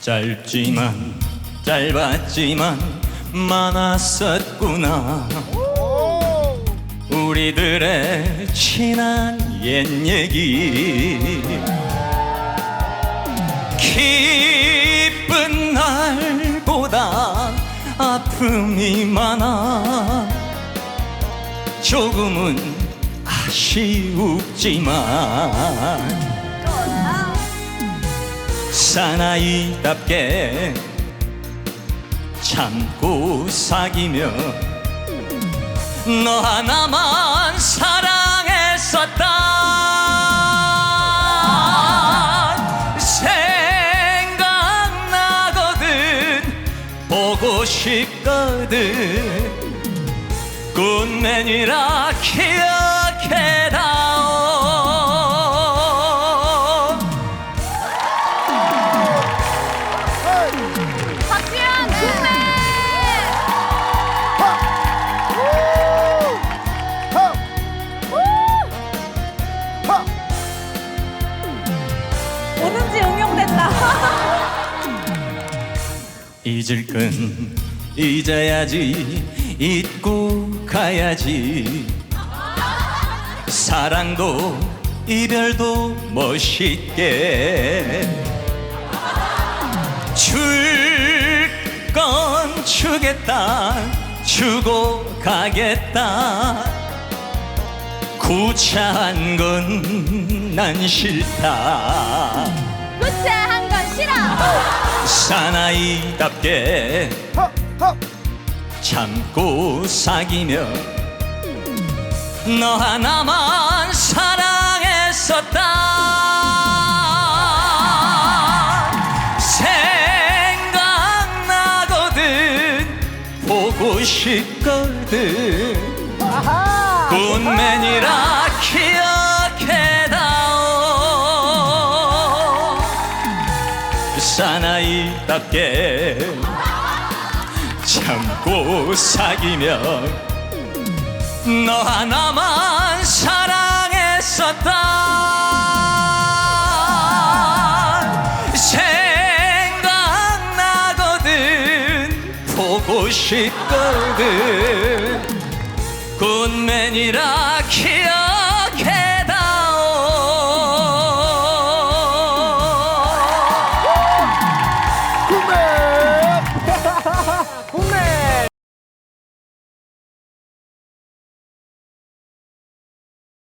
짧지만 짧았지만 많았었구나. 우리들의 친한 옛 얘기. 기쁜 날보다 아픔이 많아. 조금은 아쉬우지만 사나이답게 참고 사귀며 너 하나만 사랑했었다. 생각나거든 보고 싶거든. 꽃맨이라 기억 잊을 건 잊어야지 잊고 가야지. 사랑도 이별도 멋있게 줄 건 주겠다 주고 가겠다. 구차한 건 난 싫다. 구차한 사나이답게 참고 사귀며 너 하나만 사랑했었다. 생각나거든 보고 싶거든. 군맨이라 기 사나이답게 참고 사귀며 너 하나만 사랑했었다. 생각나거든 보고 싶거든. 군맨이라 구매!